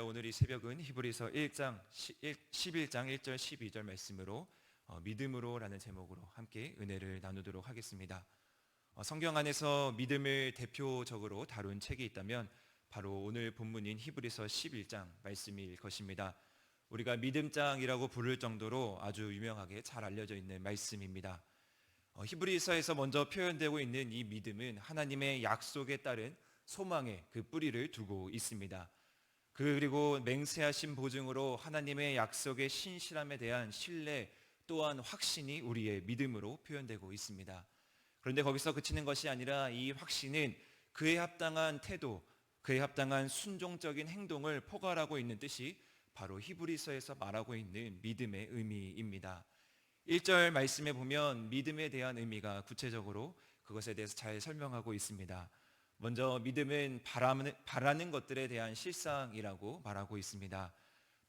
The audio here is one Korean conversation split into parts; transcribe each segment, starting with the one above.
오늘 이 새벽은 히브리서 1장 11장 1절 12절 말씀으로 어, 믿음으로라는 제목으로 함께 은혜를 나누도록 하겠습니다. 어, 성경 안에서 믿음을 대표적으로 다룬 책이 있다면 바로 오늘 본문인 히브리서 11장 말씀일 것입니다. 우리가 믿음장이라고 부를 정도로 아주 유명하게 잘 알려져 있는 말씀입니다. 어, 히브리서에서 먼저 표현되고 있는 이 믿음은 하나님의 약속에 따른 소망의 그 뿌리를 두고 있습니다. 그리고 맹세하신 보증으로 하나님의 약속의 신실함에 대한 신뢰 또한 확신이 우리의 믿음으로 표현되고 있습니다. 그런데 거기서 그치는 것이 아니라 이 확신은 그에 합당한 태도, 그에 합당한 순종적인 행동을 포괄하고 있는 뜻이 바로 히브리서에서 말하고 있는 믿음의 의미입니다. 1절 말씀에 보면 믿음에 대한 의미가 구체적으로 그것에 대해서 잘 설명하고 있습니다. 먼저 믿음은 바라는, 바라는 것들에 대한 실상이라고 말하고 있습니다.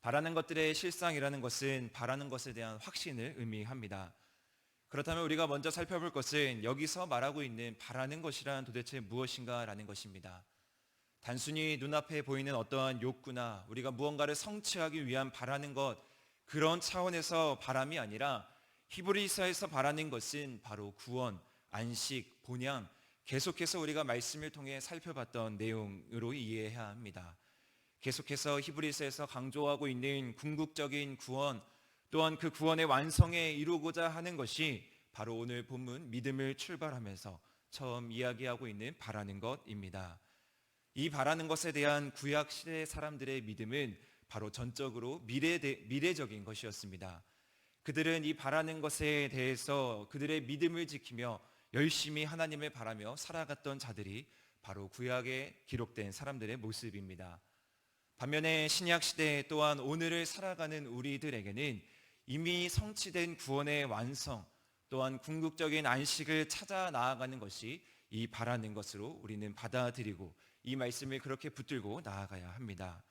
바라는 것들의 실상이라는 것은 바라는 것에 대한 확신을 의미합니다. 그렇다면 우리가 먼저 살펴볼 것은 여기서 말하고 있는 바라는 것이란 도대체 무엇인가라는 것입니다. 단순히 눈앞에 보이는 어떠한 욕구나 우리가 무언가를 성취하기 위한 바라는 것 그런 차원에서 바람이 아니라 히브리서에서 바라는 것은 바로 구원, 안식, 본향 계속해서 우리가 말씀을 통해 살펴봤던 내용으로 이해해야 합니다. 계속해서 히브리서에서 강조하고 있는 궁극적인 구원 또한 그 구원의 완성에 이루고자 하는 것이 바로 오늘 본문 믿음을 출발하면서 처음 이야기하고 있는 바라는 것입니다. 이 바라는 것에 대한 구약 시대 사람들의 믿음은 바로 전적으로 미래 미래적인 것이었습니다. 그들은 이 바라는 것에 대해서 그들의 믿음을 지키며 열심히 하나님을 바라며 살아갔던 자들이 바로 구약에 기록된 사람들의 모습입니다. 반면에 신약 시대 또한 오늘을 살아가는 우리들에게는 이미 성취된 구원의 완성 또한 궁극적인 안식을 찾아 나아가는 것이 이 바라는 것으로 우리는 받아들이고 이 말씀을 그렇게 붙들고 나아가야 합니다.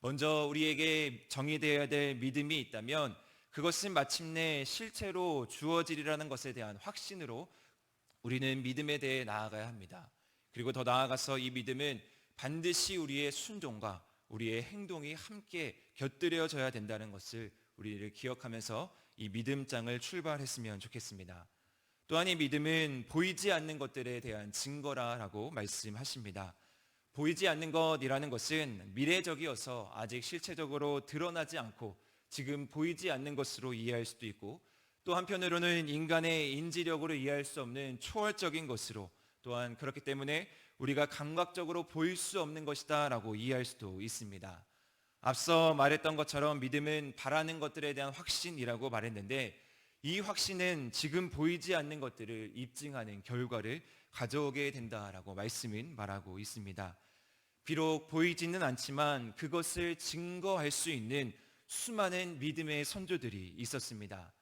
먼저 우리에게 정의되어야 될 믿음이 있다면 그것은 마침내 실체로 주어지리라는 것에 대한 확신으로 우리는 믿음에 대해 나아가야 합니다. 그리고 더 나아가서 이 믿음은 반드시 우리의 순종과 우리의 행동이 함께 곁들여져야 된다는 것을 우리를 기억하면서 이 믿음장을 출발했으면 좋겠습니다. 또한 이 믿음은 보이지 않는 것들에 대한 증거라라고 말씀하십니다. 보이지 않는 것이라는 것은 미래적이어서 아직 실체적으로 드러나지 않고 지금 보이지 않는 것으로 이해할 수도 있고 또 한편으로는 인간의 인지력으로 이해할 수 없는 초월적인 것으로 또한 그렇기 때문에 우리가 감각적으로 보일 수 없는 것이다 라고 이해할 수도 있습니다. 앞서 말했던 것처럼 믿음은 바라는 것들에 대한 확신이라고 말했는데 이 확신은 지금 보이지 않는 것들을 입증하는 결과를 가져오게 된다라고 말씀은 말하고 있습니다. 비록 보이지는 않지만 그것을 증거할 수 있는 수많은 믿음의 선조들이 있었습니다.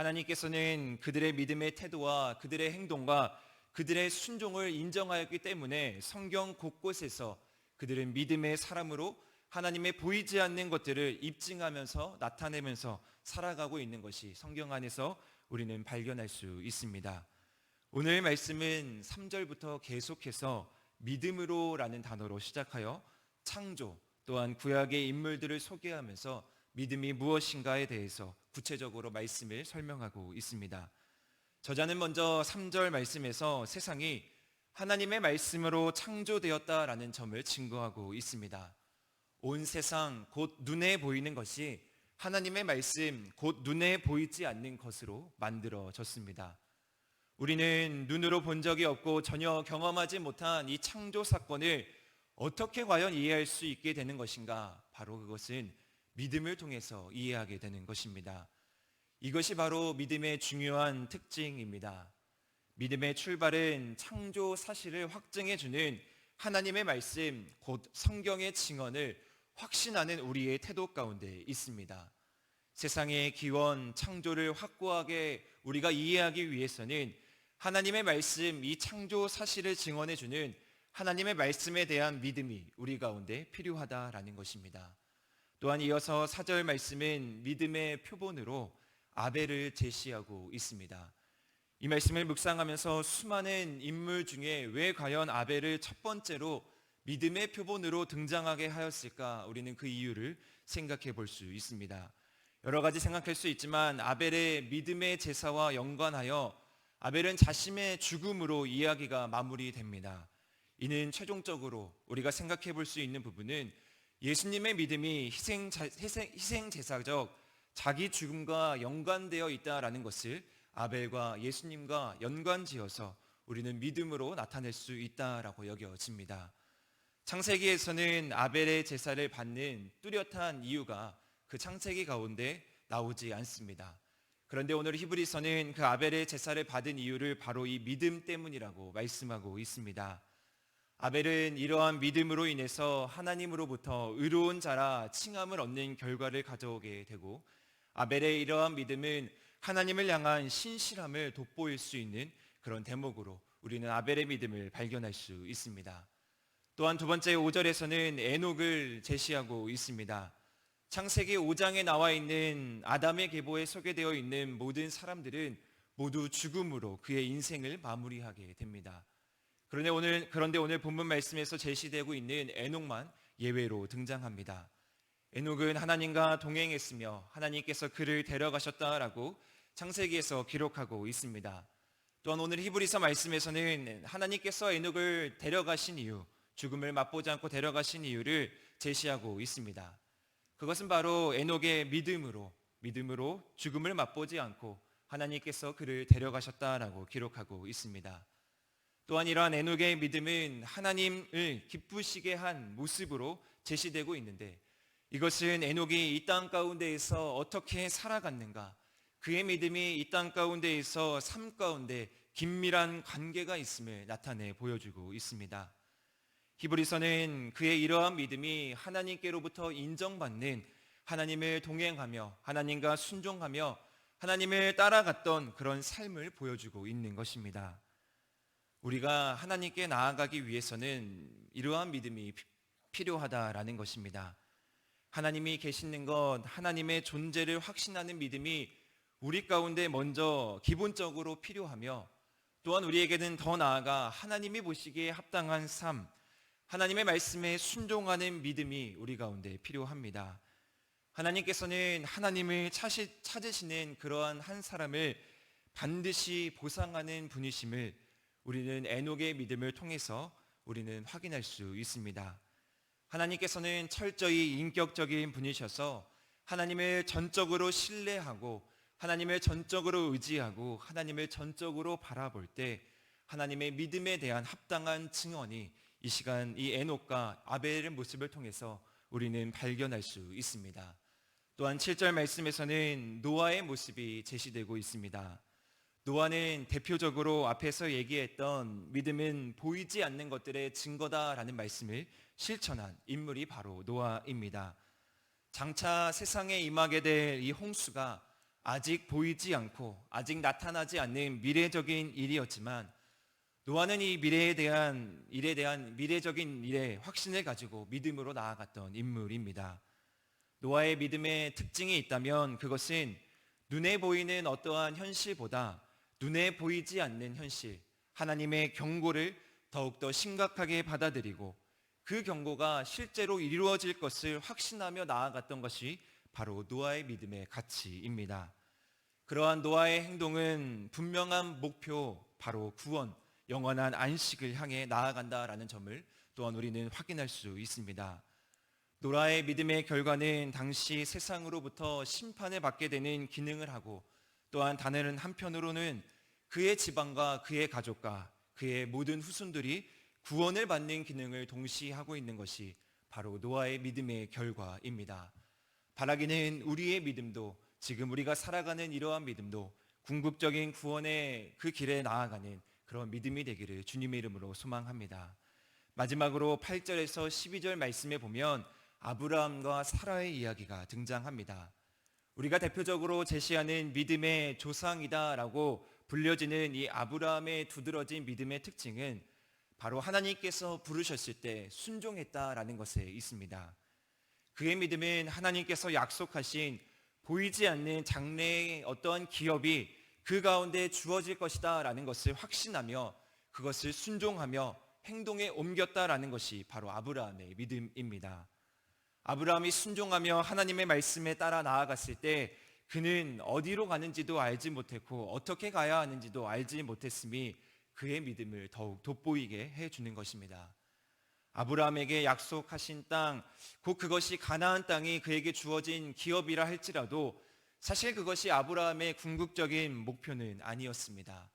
하나님께서는 그들의 믿음의 태도와 그들의 행동과 그들의 순종을 인정하였기 때문에 성경 곳곳에서 그들은 믿음의 사람으로 하나님의 보이지 않는 것들을 입증하면서 나타내면서 살아가고 있는 것이 성경 안에서 우리는 발견할 수 있습니다. 오늘 말씀은 3절부터 계속해서 믿음으로라는 단어로 시작하여 창조 또한 구약의 인물들을 소개하면서 믿음이 무엇인가에 대해서 구체적으로 말씀을 설명하고 있습니다. 저자는 먼저 3절 말씀에서 세상이 하나님의 말씀으로 창조되었다라는 점을 증거하고 있습니다. 온 세상 곧 눈에 보이는 것이 하나님의 말씀 곧 눈에 보이지 않는 것으로 만들어졌습니다. 우리는 눈으로 본 적이 없고 전혀 경험하지 못한 이 창조 사건을 어떻게 과연 이해할 수 있게 되는 것인가? 바로 그것은 믿음을 통해서 이해하게 되는 것입니다. 이것이 바로 믿음의 중요한 특징입니다. 믿음의 출발은 창조 사실을 확증해 주는 하나님의 말씀, 곧 성경의 증언을 확신하는 우리의 태도 가운데 있습니다. 세상의 기원, 창조를 확고하게 우리가 이해하기 위해서는 하나님의 말씀, 이 창조 사실을 증언해 주는 하나님의 말씀에 대한 믿음이 우리 가운데 필요하다라는 것입니다. 또한 이어서 사절 말씀은 믿음의 표본으로 아벨을 제시하고 있습니다. 이 말씀을 묵상하면서 수많은 인물 중에 왜 과연 아벨을 첫 번째로 믿음의 표본으로 등장하게 하였을까? 우리는 그 이유를 생각해 볼 수 있습니다. 여러 가지 생각할 수 있지만 아벨의 믿음의 제사와 연관하여 아벨은 자신의 죽음으로 이야기가 마무리됩니다. 이는 최종적으로 우리가 생각해 볼 수 있는 부분은 예수님의 믿음이 희생, 자- 희생, 희생 제사적 자기 죽음과 연관되어 있다라는 것을 아벨과 예수님과 연관지어서 우리는 믿음으로 나타낼 수 있다라고 여겨집니다. 창세기에서는 아벨의 제사를 받는 뚜렷한 이유가 그 창세기 가운데 나오지 않습니다. 그런데 오늘 히브리서는 그 아벨의 제사를 받은 이유를 바로 이 믿음 때문이라고 말씀하고 있습니다. 아벨은 이러한 믿음으로 인해서 하나님으로부터 의로운 자라 칭함을 얻는 결과를 가져오게 되고 아벨의 이러한 믿음은 하나님을 향한 신실함을 돋보일 수 있는 그런 대목으로 우리는 아벨의 믿음을 발견할 수 있습니다. 또한 두 번째 5절에서는 에녹을 제시하고 있습니다. 창세기 5장에 나와 있는 아담의 계보에 소개되어 있는 모든 사람들은 모두 죽음으로 그의 인생을 마무리하게 됩니다. 그런데 오늘 그런데 오늘 본문 말씀에서 제시되고 있는 에녹만 예외로 등장합니다. 에녹은 하나님과 동행했으며 하나님께서 그를 데려가셨다라고 창세기에서 기록하고 있습니다. 또한 오늘 히브리서 말씀에서는 하나님께서 에녹을 데려가신 이유, 죽음을 맛보지 않고 데려가신 이유를 제시하고 있습니다. 그것은 바로 에녹의 믿음으로 믿음으로 죽음을 맛보지 않고 하나님께서 그를 데려가셨다라고 기록하고 있습니다. 또한 이러한 에녹의 믿음은 하나님을 기쁘시게 한 모습으로 제시되고 있는데 이것은 에녹이 이 땅 가운데에서 어떻게 살아갔는가 그의 믿음이 이 땅 가운데에서 삶 가운데 긴밀한 관계가 있음을 나타내 보여주고 있습니다. 히브리서는 그의 이러한 믿음이 하나님께로부터 인정받는 하나님을 동행하며 하나님과 순종하며 하나님을 따라갔던 그런 삶을 보여주고 있는 것입니다. 우리가 하나님께 나아가기 위해서는 이러한 믿음이 피- 필요하다라는 것입니다. 하나님이 계시는 것, 하나님의 존재를 확신하는 믿음이 우리 가운데 먼저 기본적으로 필요하며 또한 우리에게는 더 나아가 하나님이 보시기에 합당한 삶, 하나님의 말씀에 순종하는 믿음이 우리 가운데 필요합니다. 하나님께서는 하나님을 찾으시는 그러한 한 사람을 반드시 보상하는 분이심을 우리는 에녹의 믿음을 통해서 우리는 확인할 수 있습니다. 하나님께서는 철저히 인격적인 분이셔서 하나님을 전적으로 신뢰하고 하나님을 전적으로 의지하고 하나님을 전적으로 바라볼 때 하나님의 믿음에 대한 합당한 증언이 이 시간 이 에녹과 아벨의 모습을 통해서 우리는 발견할 수 있습니다. 또한 7절 말씀에서는 노아의 모습이 제시되고 있습니다. 노아는 대표적으로 앞에서 얘기했던 믿음은 보이지 않는 것들의 증거다라는 말씀을 실천한 인물이 바로 노아입니다. 장차 세상에 임하게 될 이 홍수가 아직 보이지 않고 아직 나타나지 않는 미래적인 일이었지만 노아는 이 미래에 대한 일에 대한 미래적인 일에 확신을 가지고 믿음으로 나아갔던 인물입니다. 노아의 믿음의 특징이 있다면 그것은 눈에 보이는 어떠한 현실보다 눈에 보이지 않는 현실, 하나님의 경고를 더욱더 심각하게 받아들이고 그 경고가 실제로 이루어질 것을 확신하며 나아갔던 것이 바로 노아의 믿음의 가치입니다. 그러한 노아의 행동은 분명한 목표, 바로 구원, 영원한 안식을 향해 나아간다라는 점을 또한 우리는 확인할 수 있습니다. 노라의 믿음의 결과는 당시 세상으로부터 심판을 받게 되는 기능을 하고 또한 다른 한편으로는 그의 집안과 그의 가족과 그의 모든 후손들이 구원을 받는 기능을 동시에 하고 있는 것이 바로 노아의 믿음의 결과입니다. 바라기는 우리의 믿음도 지금 우리가 살아가는 이러한 믿음도 궁극적인 구원의 그 길에 나아가는 그런 믿음이 되기를 주님의 이름으로 소망합니다. 마지막으로 8절에서 12절 말씀에 보면 아브라함과 사라의 이야기가 등장합니다. 우리가 대표적으로 제시하는 믿음의 조상이다라고 불려지는 이 아브라함의 두드러진 믿음의 특징은 바로 하나님께서 부르셨을 때 순종했다라는 것에 있습니다. 그의 믿음은 하나님께서 약속하신 보이지 않는 장래의 어떠한 기업이 그 가운데 주어질 것이다라는 것을 확신하며 그것을 순종하며 행동에 옮겼다라는 것이 바로 아브라함의 믿음입니다. 아브라함이 순종하며 하나님의 말씀에 따라 나아갔을 때 그는 어디로 가는지도 알지 못했고 어떻게 가야 하는지도 알지 못했음이 그의 믿음을 더욱 돋보이게 해 주는 것입니다. 아브라함에게 약속하신 땅, 곧 그것이 가나안 땅이 그에게 주어진 기업이라 할지라도 사실 그것이 아브라함의 궁극적인 목표는 아니었습니다.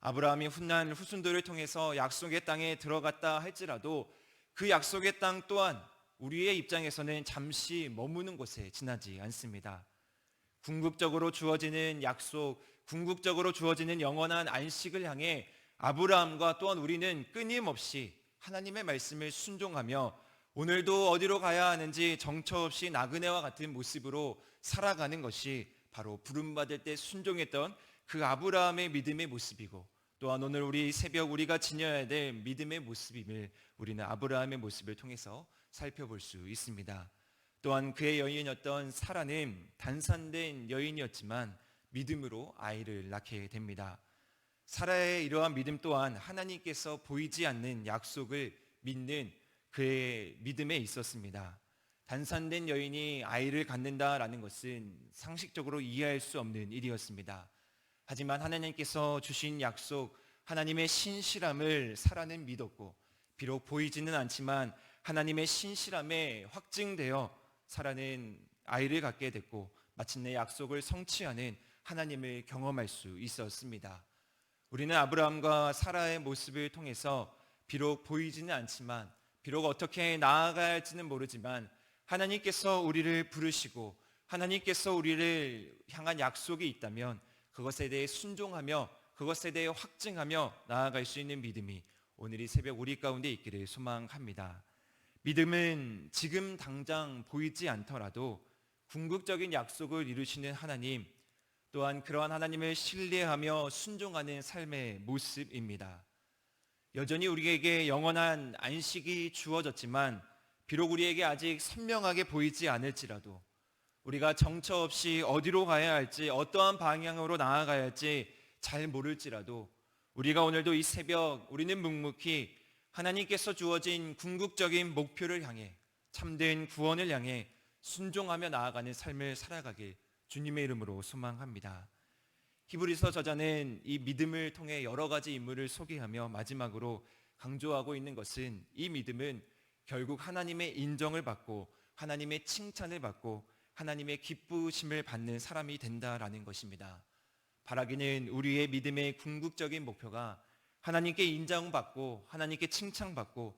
아브라함이 훗날 후순도를 통해서 약속의 땅에 들어갔다 할지라도 그 약속의 땅 또한 우리의 입장에서는 잠시 머무는 곳에 지나지 않습니다. 궁극적으로 주어지는 약속, 궁극적으로 주어지는 영원한 안식을 향해 아브라함과 또한 우리는 끊임없이 하나님의 말씀을 순종하며 오늘도 어디로 가야 하는지 정처 없이 나그네와 같은 모습으로 살아가는 것이 바로 부름받을 때 순종했던 그 아브라함의 믿음의 모습이고 또한 오늘 우리 새벽 우리가 지녀야 될 믿음의 모습임을 우리는 아브라함의 모습을 통해서 살펴볼 수 있습니다. 또한 그의 여인이었던 사라는 단산된 여인이었지만 믿음으로 아이를 낳게 됩니다. 사라의 이러한 믿음 또한 하나님께서 보이지 않는 약속을 믿는 그의 믿음에 있었습니다. 단산된 여인이 아이를 갖는다라는 것은 상식적으로 이해할 수 없는 일이었습니다. 하지만 하나님께서 주신 약속, 하나님의 신실함을 사라는 믿었고, 비록 보이지는 않지만 하나님의 신실함에 확증되어 사라는 아이를 갖게 됐고, 마침내 약속을 성취하는 하나님을 경험할 수 있었습니다. 우리는 아브라함과 사라의 모습을 통해서 비록 보이지는 않지만, 비록 어떻게 나아가야 할지는 모르지만, 하나님께서 우리를 부르시고, 하나님께서 우리를 향한 약속이 있다면, 그것에 대해 순종하며 그것에 대해 확증하며 나아갈 수 있는 믿음이 오늘 이 새벽 우리 가운데 있기를 소망합니다. 믿음은 지금 당장 보이지 않더라도 궁극적인 약속을 이루시는 하나님 또한 그러한 하나님을 신뢰하며 순종하는 삶의 모습입니다. 여전히 우리에게 영원한 안식이 주어졌지만 비록 우리에게 아직 선명하게 보이지 않을지라도 우리가 정처 없이 어디로 가야 할지 어떠한 방향으로 나아가야 할지 잘 모를지라도 우리가 오늘도 이 새벽 우리는 묵묵히 하나님께서 주어진 궁극적인 목표를 향해 참된 구원을 향해 순종하며 나아가는 삶을 살아가길 주님의 이름으로 소망합니다. 히브리서 저자는 이 믿음을 통해 여러 가지 인물을 소개하며 마지막으로 강조하고 있는 것은 이 믿음은 결국 하나님의 인정을 받고 하나님의 칭찬을 받고 하나님의 기쁘심을 받는 사람이 된다라는 것입니다. 바라기는 우리의 믿음의 궁극적인 목표가 하나님께 인정받고 하나님께 칭찬받고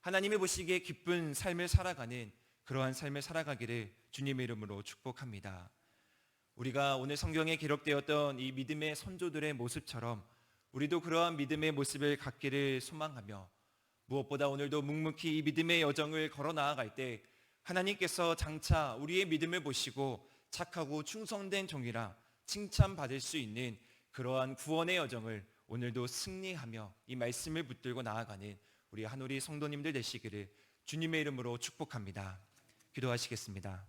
하나님의 보시기에 기쁜 삶을 살아가는 그러한 삶을 살아가기를 주님의 이름으로 축복합니다. 우리가 오늘 성경에 기록되었던 이 믿음의 선조들의 모습처럼 우리도 그러한 믿음의 모습을 갖기를 소망하며 무엇보다 오늘도 묵묵히 이 믿음의 여정을 걸어 나아갈 때 하나님께서 장차 우리의 믿음을 보시고 착하고 충성된 종이라 칭찬받을 수 있는 그러한 구원의 여정을 오늘도 승리하며 이 말씀을 붙들고 나아가는 우리 한우리 성도님들 되시기를 주님의 이름으로 축복합니다. 기도하시겠습니다.